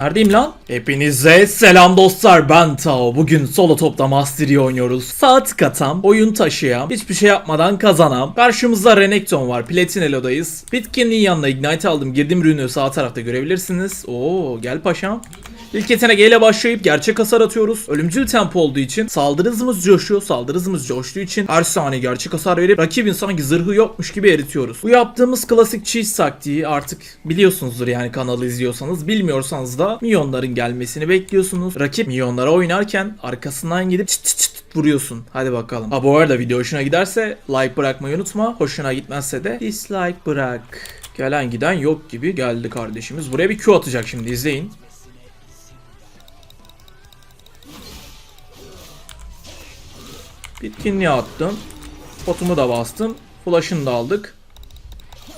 Neredeyim lan? Hepinize selam dostlar ben Tao. Bugün solo topta Mastery oynuyoruz. Saat katam, oyun taşıyam, hiçbir şey yapmadan kazanam. Karşımızda Renekton var, Platinelo'dayız. Bitkinliğin yanına Ignite aldım. Girdim ürünü sağ tarafta görebilirsiniz. Oo gel paşam. İlk yetenek başlayıp gerçek hasar atıyoruz. Ölümcül tempo olduğu için saldırı hızımız coşuyor. Saldırı hızımız coştuğu için her saniye gerçek hasar verip rakibin sanki zırhı yokmuş gibi eritiyoruz. Bu yaptığımız klasik cheese taktiği artık biliyorsunuzdur yani kanalı izliyorsanız. Bilmiyorsanız da milyonların gelmesini bekliyorsunuz. Rakip milyonlara oynarken arkasından gidip çıt çıt çıt vuruyorsun. Hadi bakalım. Ha bu arada video hoşuna giderse like bırakmayı unutma. Hoşuna gitmezse de dislike bırak. Gelen giden yok gibi geldi kardeşimiz. Buraya bir Q atacak şimdi izleyin. Bitkinliği attım. Potumu da bastım. Flash'ını da aldık.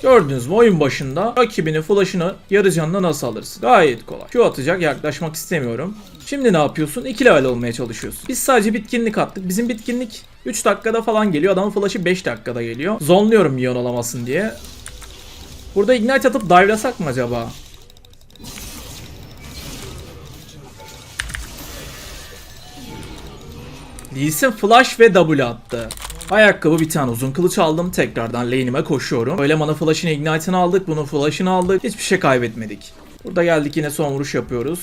Gördünüz mü oyun başında rakibinin flash'ını yarı canına nasıl alırsın? Gayet kolay. Q atacak yaklaşmak istemiyorum. Şimdi ne yapıyorsun? 2 level olmaya çalışıyorsun. Biz sadece bitkinlik attık. Bizim bitkinlik 3 dakikada falan geliyor. Adamın flash'ı 5 dakikada geliyor. Zonluyorum milyon olamasın diye. Burada ignite atıp dive'lasak mı acaba? Lee flash ve W attı. Ayakkabı bir tane uzun kılıç aldım. Tekrardan lane'ime koşuyorum. Öyle mana flash'ını ignite'ını aldık. Bunun flash'ını aldık. Hiçbir şey kaybetmedik. Burada geldik yine son vuruş yapıyoruz.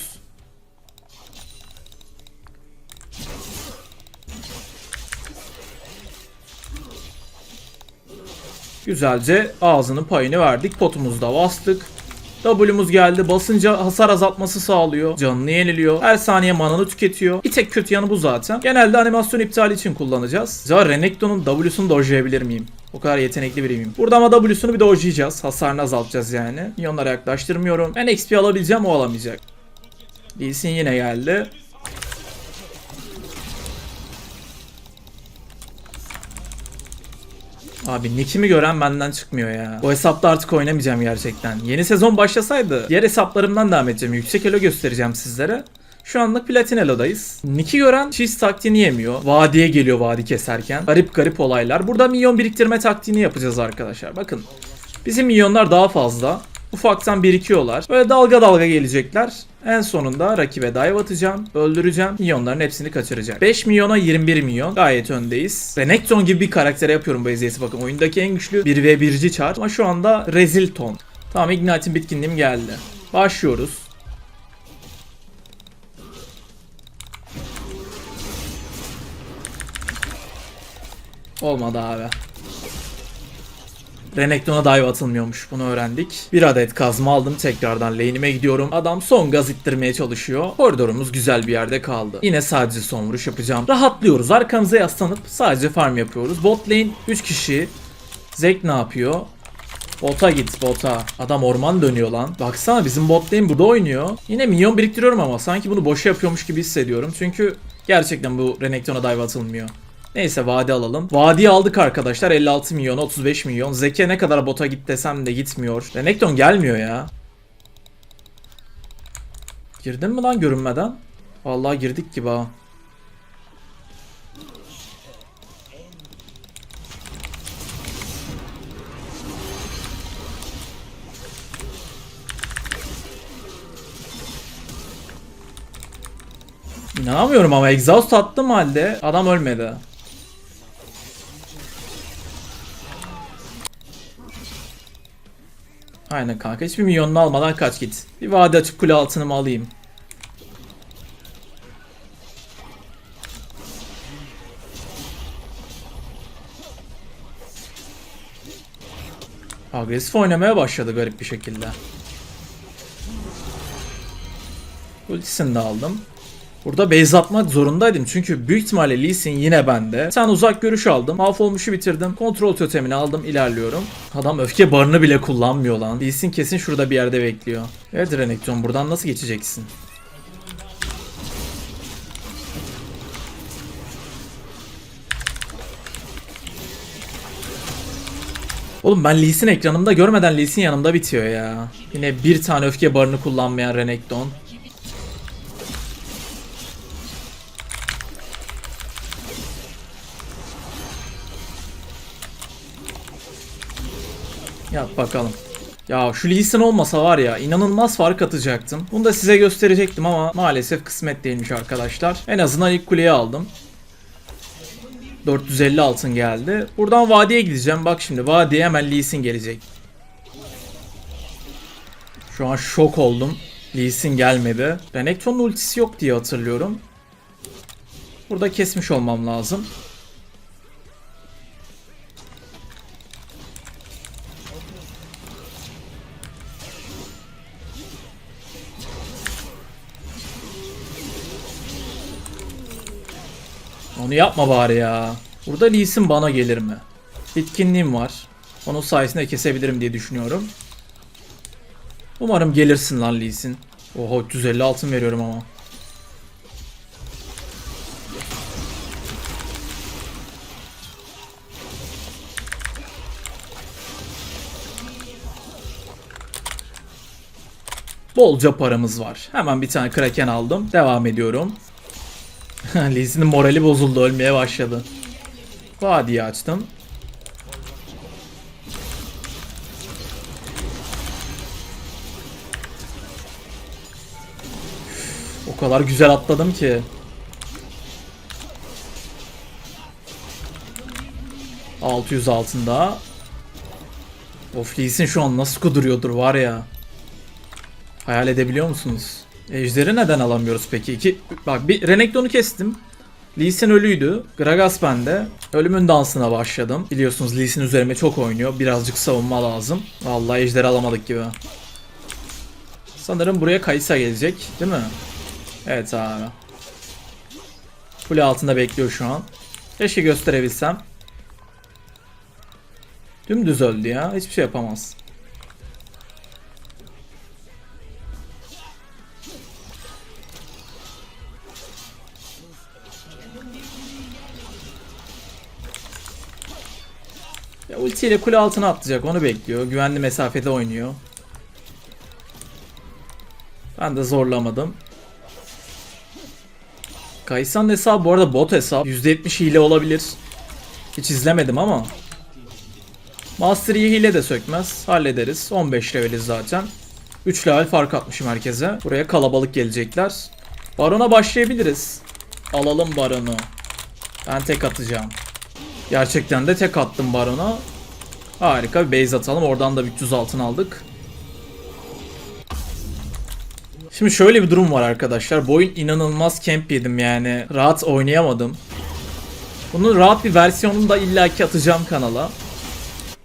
Güzelce ağzının payını verdik. Potumuzu da bastık. W'muz geldi. Basınca hasar azaltması sağlıyor. Canını yeniliyor. Her saniye mananı tüketiyor. Bir tek kötü yanı bu zaten. Genelde animasyon iptali için kullanacağız. Acaba Renekton'un W'sunu dojlayabilir miyim? O kadar yetenekli biri miyim? Burada ama W'sunu bir dojlayacağız. Hasarını azaltacağız yani. Milyonlara yaklaştırmıyorum. Ben XP alabileceğim o alamayacak. Lee Sin yine geldi. Abi nickimi gören benden çıkmıyor ya. Bu hesapta artık oynamayacağım gerçekten. Yeni sezon başlasaydı diğer hesaplarımdan devam edeceğim. Yüksek elo göstereceğim sizlere. Şu anlık Platin Elo'dayız. Nick'i gören cheese taktiğini yemiyor. Vadiye geliyor vadi keserken. Garip garip olaylar. Burada milyon biriktirme taktiğini yapacağız arkadaşlar. Bakın. Bizim milyonlar daha fazla. Ufaktan birikiyorlar. Böyle dalga dalga gelecekler. En sonunda rakibe dive atacağım. Öldüreceğim. Milyonların hepsini kaçıracak. 5 milyona 21 milyon. Gayet öndeyiz. Renekton gibi bir karaktere yapıyorum bu eziyeti. Bakın oyundaki en güçlü 1v1'ci çar. Ama şu anda rezil ton. Tamam Ignite'in bitkinliğim geldi. Başlıyoruz. Olmadı abi. Renekton'a dive atılmıyormuş. Bunu öğrendik. Bir adet kazma aldım. Tekrardan lane'ime gidiyorum. Adam son gaz ittirmeye çalışıyor. Koridorumuz güzel bir yerde kaldı. Yine sadece son vuruş yapacağım. Rahatlıyoruz. Arkamıza yaslanıp sadece farm yapıyoruz. Bot lane 3 kişi. Zek ne yapıyor? Bota git bota. Adam orman dönüyor lan. Baksana bizim bot lane burada oynuyor. Yine milyon biriktiriyorum ama sanki bunu boşa yapıyormuş gibi hissediyorum. Çünkü gerçekten bu Renekton'a dive atılmıyor. Neyse vadi alalım. Vadiyi aldık arkadaşlar. 56 milyon, 35 milyon. Zeke ne kadar bota git desem de gitmiyor. Renekton gelmiyor ya. Girdin mi lan görünmeden? Vallahi girdik gibi ha. İnanamıyorum ama exhaust attım halde adam ölmedi. Aynen kanka hiçbir milyonunu almadan kaç git. Bir vade açıp kule altını mı alayım? Agresif oynamaya başladı garip bir şekilde. Ultisini de aldım. Burada base atmak zorundaydım çünkü büyük ihtimalle Lee Sin yine bende. Sen uzak görüş aldım. Mahvolmuşu bitirdim. Kontrol totemini aldım. ilerliyorum. Adam öfke barını bile kullanmıyor lan. Lee Sin kesin şurada bir yerde bekliyor. Evet Renekton buradan nasıl geçeceksin? Oğlum ben Lee Sin ekranımda görmeden Lee Sin yanımda bitiyor ya. Yine bir tane öfke barını kullanmayan Renekton. Bakalım. Ya şu Lee Sin olmasa var ya inanılmaz fark atacaktım. Bunu da size gösterecektim ama maalesef kısmet değilmiş arkadaşlar. En azından ilk kuleyi aldım. 450 altın geldi. Buradan vadiye gideceğim. Bak şimdi vadiye hemen Lee Sin gelecek. Şu an şok oldum. Lee Sin gelmedi. Renekton'un ultisi yok diye hatırlıyorum. Burada kesmiş olmam lazım. Onu yapma bari ya. Burada Lee bana gelir mi? Bitkinliğim var. Onun sayesinde kesebilirim diye düşünüyorum. Umarım gelirsin lan Lee. Oha 350 altın veriyorum ama. Bolca paramız var. Hemen bir tane kraken aldım. Devam ediyorum. Lee Sin'in morali bozuldu. Ölmeye başladı. Vadiyi açtım. O kadar güzel atladım ki. ...600 altında. Of Lee Sin şu an nasıl kuduruyordur var ya. Hayal edebiliyor musunuz? Ejderi neden alamıyoruz peki? İki, bak bir Renekton'u kestim. Lee Sin ölüydü. Gragas bende. Ölümün dansına başladım. Biliyorsunuz Lee Sin üzerime çok oynuyor. Birazcık savunma lazım. Vallahi ejderi alamadık gibi. Sanırım buraya Kaysa gelecek. Değil mi? Evet abi. Kule altında bekliyor şu an. Keşke gösterebilsem. Dümdüz öldü ya. Hiçbir şey yapamaz. Ultiyle kule altına atlayacak onu bekliyor. Güvenli mesafede oynuyor. Ben de zorlamadım. Kaysan hesabı bu arada bot hesap. %70 hile olabilir. Hiç izlemedim ama. Master Yi hile de sökmez. Hallederiz. 15 leveliz zaten. 3 level fark atmışım herkese. Buraya kalabalık gelecekler. Baron'a başlayabiliriz. Alalım Baron'u. Ben tek atacağım. Gerçekten de tek attım Baron'a. Harika bir base atalım. Oradan da 300 altın aldık. Şimdi şöyle bir durum var arkadaşlar. Bu oyun inanılmaz camp yedim yani. Rahat oynayamadım. Bunun rahat bir versiyonunu da illaki atacağım kanala.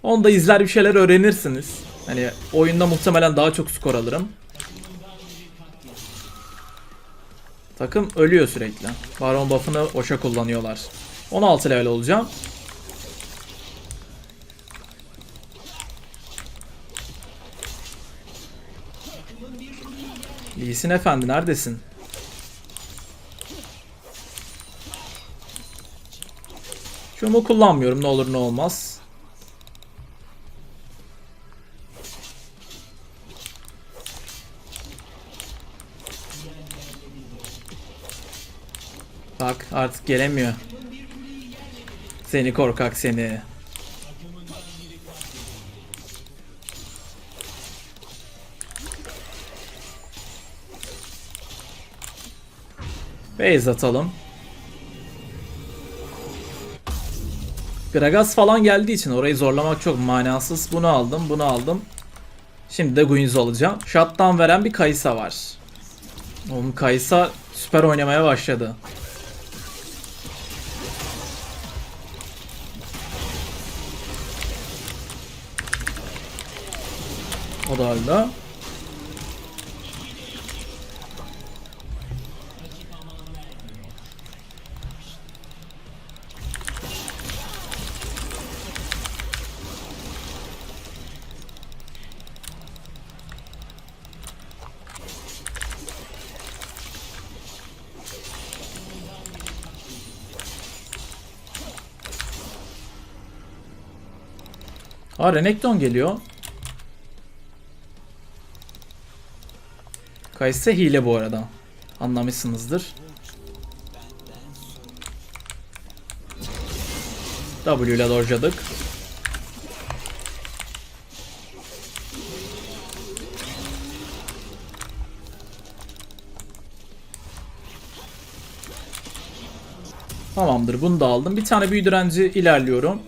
Onu da izler bir şeyler öğrenirsiniz. Hani oyunda muhtemelen daha çok skor alırım. Takım ölüyor sürekli. Baron buff'ını boşa kullanıyorlar. 16 level olacağım. İyisin efendi neredesin? Şunu kullanmıyorum ne olur ne olmaz. Bak artık gelemiyor. Seni korkak seni. Base atalım. Gragas falan geldiği için orayı zorlamak çok manasız. Bunu aldım, bunu aldım. Şimdi de Guinness alacağım. Shutdown veren bir Kaysa var. Oğlum Kaysa süper oynamaya başladı. O da öldü. Aa Renekton geliyor. Kayse hile bu arada. Anlamışsınızdır. W ile dojladık. Tamamdır bunu da aldım. Bir tane büyü direnci ilerliyorum.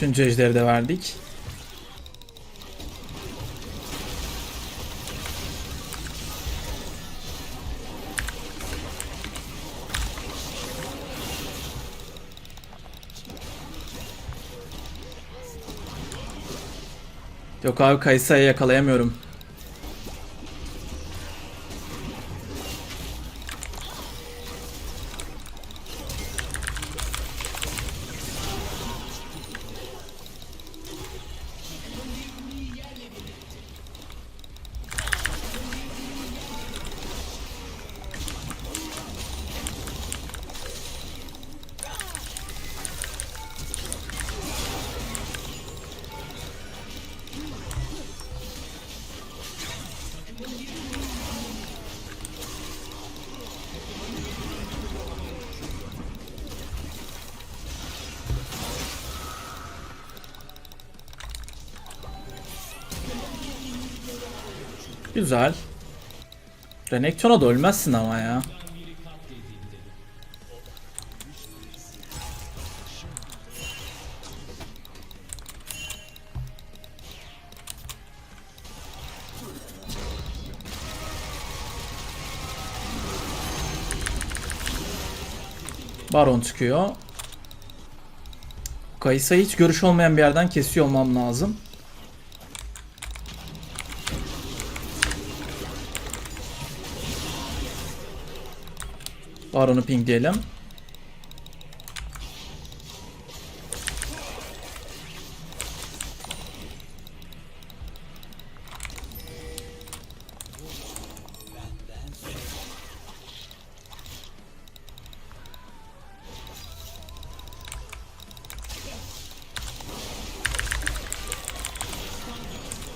Üçüncü ejderi de verdik. Yok abi Kayısa'yı yakalayamıyorum. Güzel. Renekton'a da ölmezsin ama ya. Baron çıkıyor. Kayısa hiç görüş olmayan bir yerden kesiyor olmam lazım. Baron'u pingleyelim.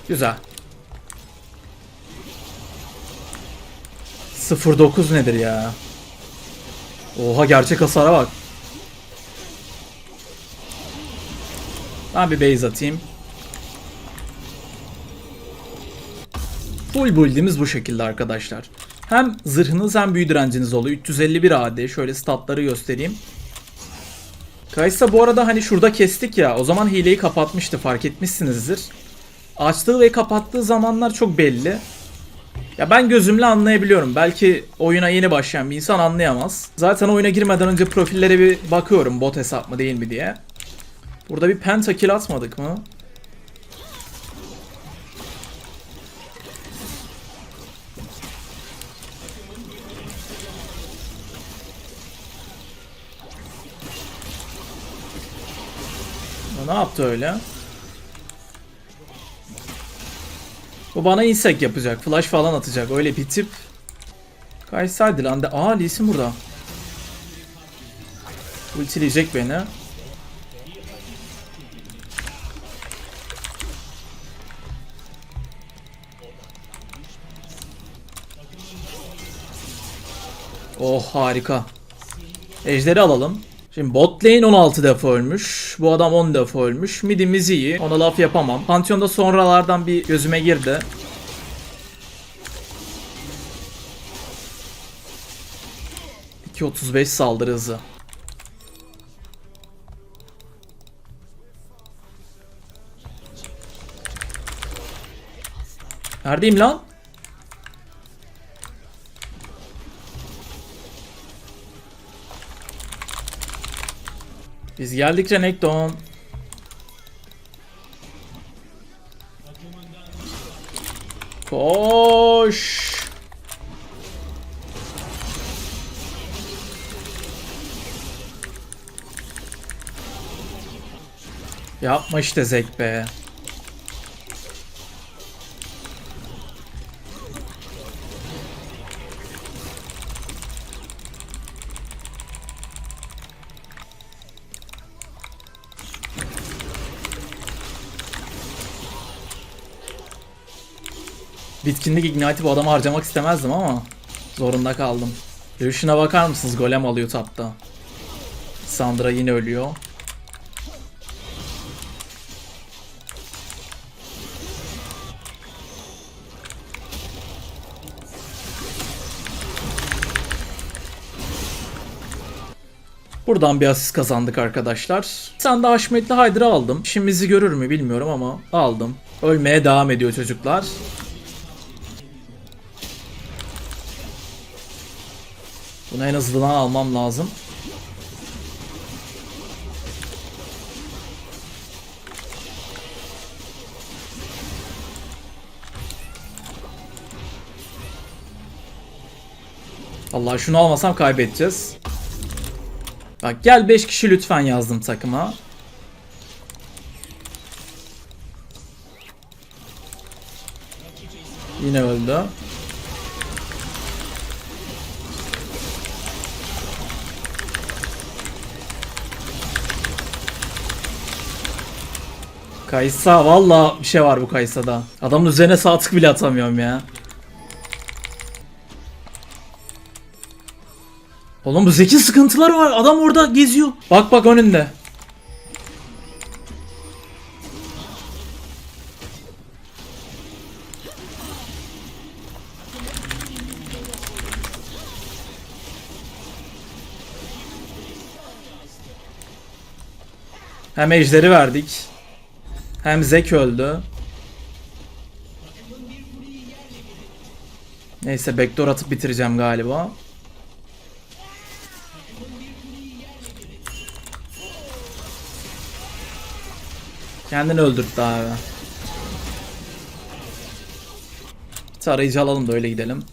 Güzel. 09 nedir ya? Oha gerçek hasara bak. Ben bir base atayım. Full build'imiz bu şekilde arkadaşlar. Hem zırhınız hem büyü direnciniz oluyor. 351 AD. Şöyle statları göstereyim. Kaysa bu arada hani şurada kestik ya. O zaman hileyi kapatmıştı fark etmişsinizdir. Açtığı ve kapattığı zamanlar çok belli. Ya ben gözümle anlayabiliyorum. Belki oyuna yeni başlayan bir insan anlayamaz. Zaten oyuna girmeden önce profillere bir bakıyorum bot hesap mı değil mi diye. Burada bir pentakill atmadık mı? Ne yaptı öyle? Bu bana insek yapacak. Flash falan atacak. Öyle bir tip. Kaysaydı lan de. Aa Lee Sin burada. Ultileyecek beni. Oh harika. Ejderi alalım. Şimdi bot lane 16 defa ölmüş. Bu adam 10 defa ölmüş. Midimiz iyi. Ona laf yapamam. Pantheon'da sonralardan bir gözüme girdi. ...2.35 saldırı hızı. Neredeyim lan? Biz geldik Renekton. Koş. Yapma işte Zek be. Bitkinlik Ignite'i bu adama harcamak istemezdim ama zorunda kaldım. Görüşüne bakar mısınız? Golem alıyor tapta. Sandra yine ölüyor. Buradan bir asist kazandık arkadaşlar. Sen de Haşmetli Haydır'ı aldım. İşimizi görür mü bilmiyorum ama aldım. Ölmeye devam ediyor çocuklar. Bunu en hızlıdan almam lazım. Allah şunu almasam kaybedeceğiz. Bak gel 5 kişi lütfen yazdım takıma. Yine öldü. Kaysa valla bir şey var bu Kaysa'da. Adamın üzerine sağ tık bile atamıyorum ya. Oğlum bu zeki sıkıntıları var. Adam orada geziyor. Bak bak önünde. Hem ejderi verdik. Hem Zek öldü. Neyse backdoor atıp bitireceğim galiba. Kendini öldürttü abi. Bir tarayıcı alalım da öyle gidelim.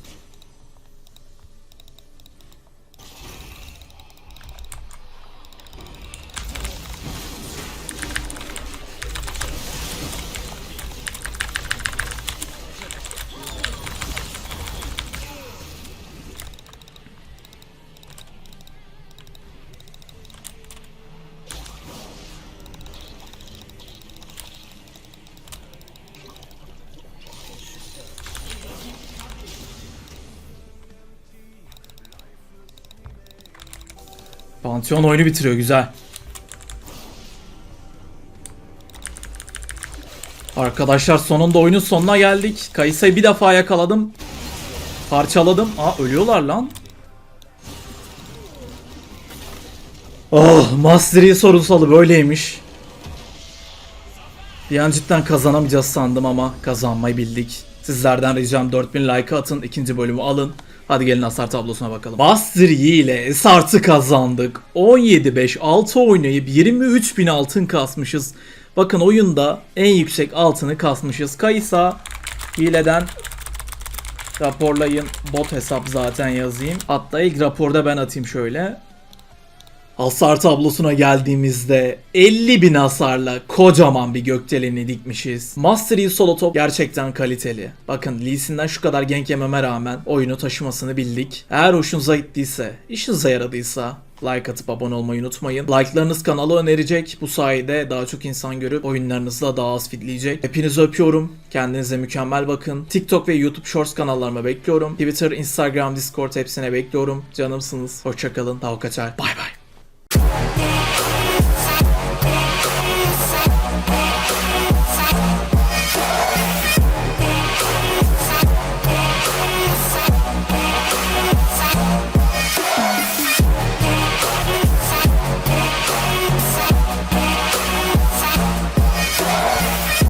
Pantheon oyunu bitiriyor güzel. Arkadaşlar sonunda oyunun sonuna geldik. Kayısa'yı bir defa yakaladım. Parçaladım. Aa ölüyorlar lan. Oh Mastery sorunsalı böyleymiş. Bir an cidden kazanamayacağız sandım ama kazanmayı bildik. Sizlerden ricam 4000 like atın. ikinci bölümü alın. Hadi gelin hasar tablosuna bakalım. Master Yi ile Esart'ı kazandık. 17-5 6 oynayıp 23.000 altın kasmışız. Bakın oyunda en yüksek altını kasmışız. Kaysa hileden raporlayın. Bot hesap zaten yazayım. Hatta ilk raporda ben atayım şöyle. Hasar tablosuna geldiğimizde 50 bin hasarla kocaman bir gökdeleni dikmişiz. Master Yi solo top gerçekten kaliteli. Bakın Lee Sin'den şu kadar gank yememe rağmen oyunu taşımasını bildik. Eğer hoşunuza gittiyse, işinize yaradıysa like atıp abone olmayı unutmayın. Like'larınız kanalı önerecek. Bu sayede daha çok insan görüp oyunlarınızı da daha az fitleyecek. Hepinizi öpüyorum. Kendinize mükemmel bakın. TikTok ve YouTube Shorts kanallarıma bekliyorum. Twitter, Instagram, Discord hepsine bekliyorum. Canımsınız. Hoşçakalın. Daha kaçar. Bay bay.